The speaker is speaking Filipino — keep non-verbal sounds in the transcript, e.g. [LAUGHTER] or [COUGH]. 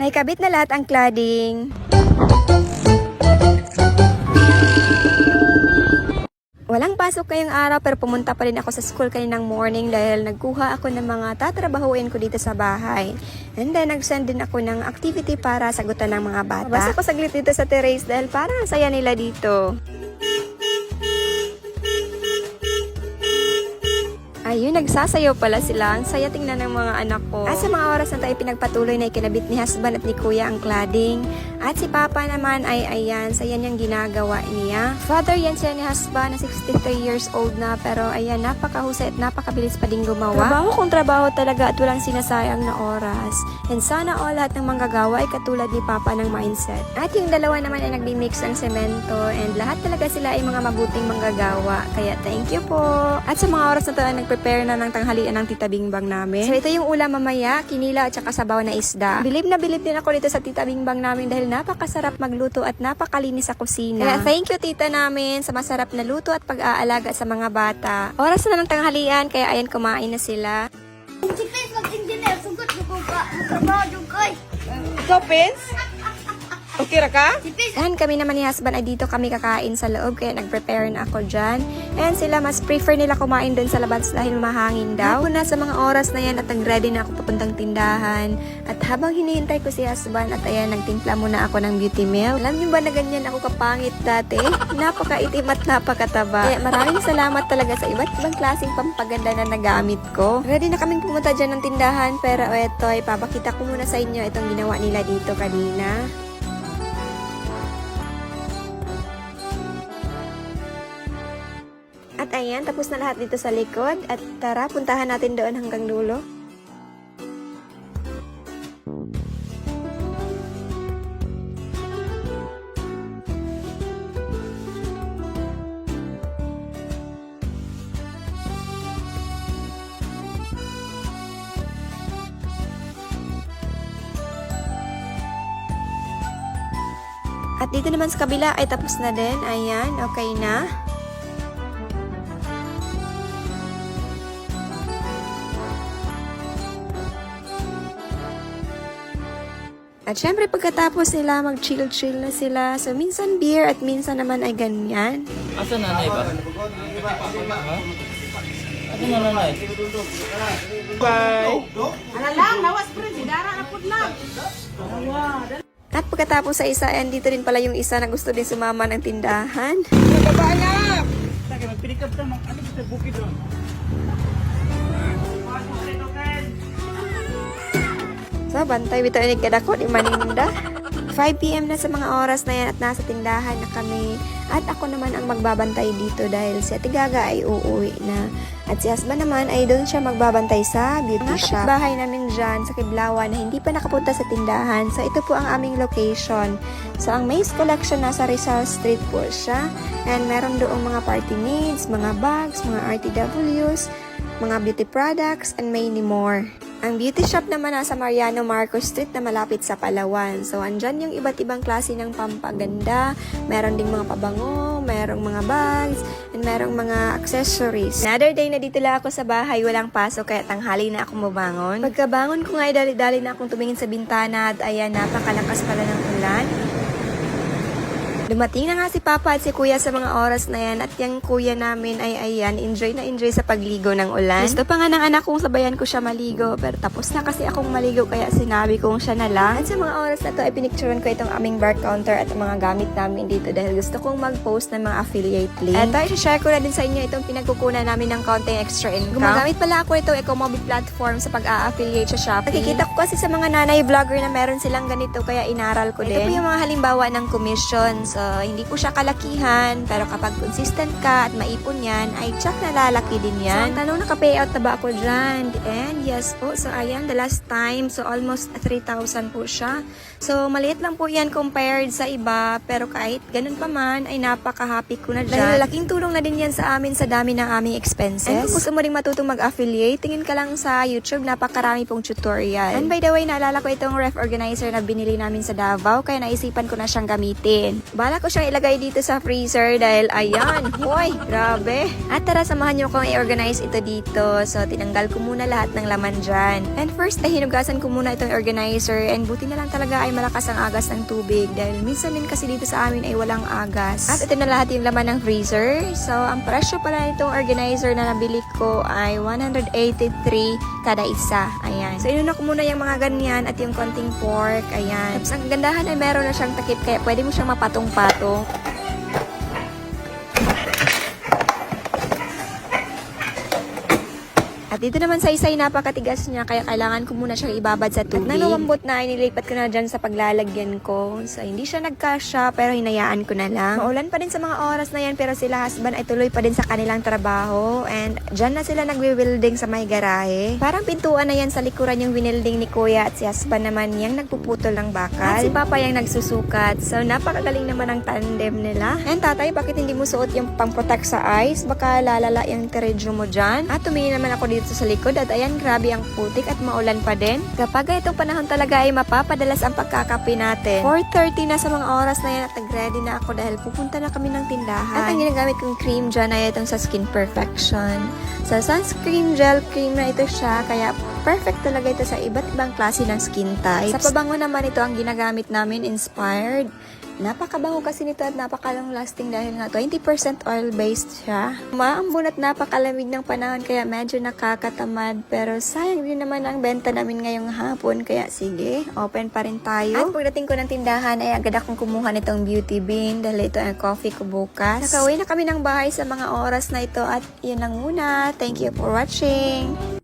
Naikabit na lahat ang cladding. Walang pasok ngayong araw pero pumunta pa rin ako sa school kaninang morning dahil nagkuha ako ng mga tatrabahuin ko dito sa bahay. And then nag-send din ako ng activity para sagutan ng mga bata. Basta ko saglit dito sa terrace dahil parang ang saya nila dito. Ayun, nagsasayaw pala sila. Ang saya tingnan ng mga anak ko. At sa mga oras na tayo pinagpatuloy na ikinabit ni husband at ni kuya ang cladding. At si papa naman ay ayan, saya niyang ginagawa niya. Father yan siya ni husband na 63 years old na pero ayan, napakahusay at napakabilis pa din gumawa. Trabaho kung trabaho talaga at walang sinasayang na oras. And sana all lahat ng manggagawa ay katulad ni papa ng mindset. At yung dalawa naman ay nagbi-mix ng semento and lahat talaga sila ay mga mabuting manggagawa. Kaya thank you po. At sa mga oras na to ay nagprepare na ng tanghalian ng tita Bingbang namin. So ito yung ulam mamaya, kinila at saka sabaw na isda. Bilib na bilib din ako dito sa tita Bingbang namin dahil napakasarap magluto at napakalinis sa kusina. Kaya thank you tita namin sa masarap na luto at pag-aalaga sa mga bata. Oras na ng tanghalian kaya ayan kumain na sila. Si Pins mag-engineer, sugot ko yung kay. Ikaw, Pins? Okay ra ka? Kami naman ni husband ay dito kami kakain sa loob kaya nag-prepare na ako dyan. And sila mas prefer nila kumain doon sa labas dahil mahangin daw. Ako na sa mga oras na yan at nag-ready na ako papuntang tindahan. At habang hinihintay ko si husband at ayan nagtimpla muna ako ng beauty milk. Alam niyo ba na ganyan ako kapangit dati? [LAUGHS] Napakaitim at napakataba. Kaya maraming salamat talaga sa iba't ibang klaseng pampaganda na nagamit ko. Ready na kaming pumunta dyan ng tindahan pero eto ay papakita ko muna sa inyo itong ginawa nila dito kanina. At ayan, tapos na lahat dito sa likod. At tara, puntahan natin doon hanggang dulo. At dito naman sa kabila ay tapos na din. Ayan, okay na. At syempre pagkatapos nila mag-chill-chill na sila. So minsan beer at minsan naman ay ganyan. Asa nanay ba? Asa na nanay? Bye. At pagkatapos sa isa, and dito din pala yung isa na gusto din sumama ng tindahan. Baba na! Sige, magpinikap ka. Mag- Ano sa bukid doon? So, bantay bitaw ni kadako ni Maninda. 5pm na sa mga oras na yan at nasa tindahan na kami. At ako naman ang magbabantay dito dahil si Ate Gaga ay uuwi na. At si husband naman ay doon siya magbabantay sa beauty shop. bahay namin dyan sa Kiblawan na hindi pa nakapunta sa tindahan. So ito po ang aming location. So ang Maze Collection nasa Rizal Street po siya. And meron doong mga party needs, mga bags, mga RTWs, mga beauty products, and many more. Ang beauty shop naman nasa Mariano Marcos Street na malapit sa Palawan. So, andyan yung iba't ibang klase ng pampaganda. Meron ding mga pabango, merong mga bags, and merong mga accessories. Another day na dito lang ako sa bahay, walang pasok, kaya tanghali na ako mabangon. Pagkabangon ko nga, ay dali-dali na akong tumingin sa bintana at ayan, napakalakas pala ng ulan. Dumating na nga si Papa at si Kuya sa mga oras na yan at yung kuya namin ay ayan, enjoy na enjoy sa pagligo ng ulan. Gusto pa nga ng anak kong sabayan ko siya maligo pero tapos na kasi akong maligo kaya sinabi kong siya na lang. At sa mga oras na to ay pinicturean ko itong aming bar counter at ang mga gamit namin dito dahil gusto kong mag-post ng mga affiliate link. At ay, share ko na din sa inyo itong pinagkukunan namin ng konting extra income. Gumagamit pala ako itong Ecomobi platform sa pag-a-affiliate sa Shopee. Nakikita ko kasi sa mga nanay vlogger na meron silang ganito kaya inaral ko din. Ito po yung mga halimbawa ng commission. So, hindi po siya kalakihan, pero kapag consistent ka at maipon yan, ay tsak na lalaki din yan. So, tanong, naka-payout na ba ako dyan? And yes po, so ayan, the last time, so almost 3,000 po siya. So, maliit lang po yan compared sa iba, pero kahit ganun pa man, ay napaka-happy ko na dyan. Dahil laking tulong na din yan sa amin sa dami ng aming expenses. And kung gusto mo rin matutong mag-affiliate, tingin ka lang sa YouTube, napakarami pong tutorial. And by the way, naalala ko itong ref organizer na binili namin sa Davao, kaya naisipan ko na siyang gamitin. Bala ko siyang ilagay dito sa freezer dahil ayan, hoy, grabe. At tara, samahan niyo akong i-organize ito dito. So, tinanggal ko muna lahat ng laman dyan. And first, ay hinugasan ko muna itong organizer and buti na lang talaga ay malakas ang agas ng tubig dahil minsan din kasi dito sa amin ay walang agas. At ito na lahat yung laman ng freezer. So, ang presyo pala nitong organizer na nabili ko ay 183 kada isa. Ayan. So, inuna ko muna yung mga ganyan at yung konting pork. Ayan. Tapos, ang gandahan ay meron na siyang takip kaya pwede mo siyang mapatong-patong. At dito naman sa isay napakatigas niya kaya kailangan ko muna siyang ibabad sa tubig. At na, inilipat ko na dyan sa paglalagyan ko. So, hindi siya nagkasya pero hinayaan ko na lang. Maulan pa din sa mga oras na yan pero sila husband ay tuloy pa din sa kanilang trabaho. And dyan na sila nagwi-welding sa may garahe. Parang pintuan na yan sa likuran yung winilding ni kuya at si husband naman yung nagpuputol ng bakal. At si papa yung nagsusukat. So, napakagaling naman ang tandem nila. And tatay, bakit hindi mo suot yung pang-protect sa eyes? Baka lalala yung teredyo mo dyan. At tumingin naman ako dito sa likod at ayan, grabe ang putik at maulan pa din. Kapag itong panahon talaga ay mapapadalas ang pagkakape natin. 4.30 na sa mga oras na yan at nag-ready na ako dahil pupunta na kami ng tindahan. At ang ginagamit kong cream dyan ay itong sa Skin Perfection. Sa sunscreen gel cream na ito siya, kaya perfect talaga ito sa iba't ibang klase ng skin types. Sa pabango naman ito ang ginagamit namin, inspired. Napakabango kasi nito at napakalang lasting dahil nga 20% oil-based siya. Maambon at napakalamig ng panahon kaya medyo nakakatamad pero sayang din naman ang benta namin ngayong hapon kaya sige, open pa rin tayo. At pagdating ko ng tindahan ay agad akong kumuha nitong beauty bean dahil ito ang coffee ko bukas. Nakauwi na kami ng bahay sa mga oras na ito at yun lang muna. Thank you for watching.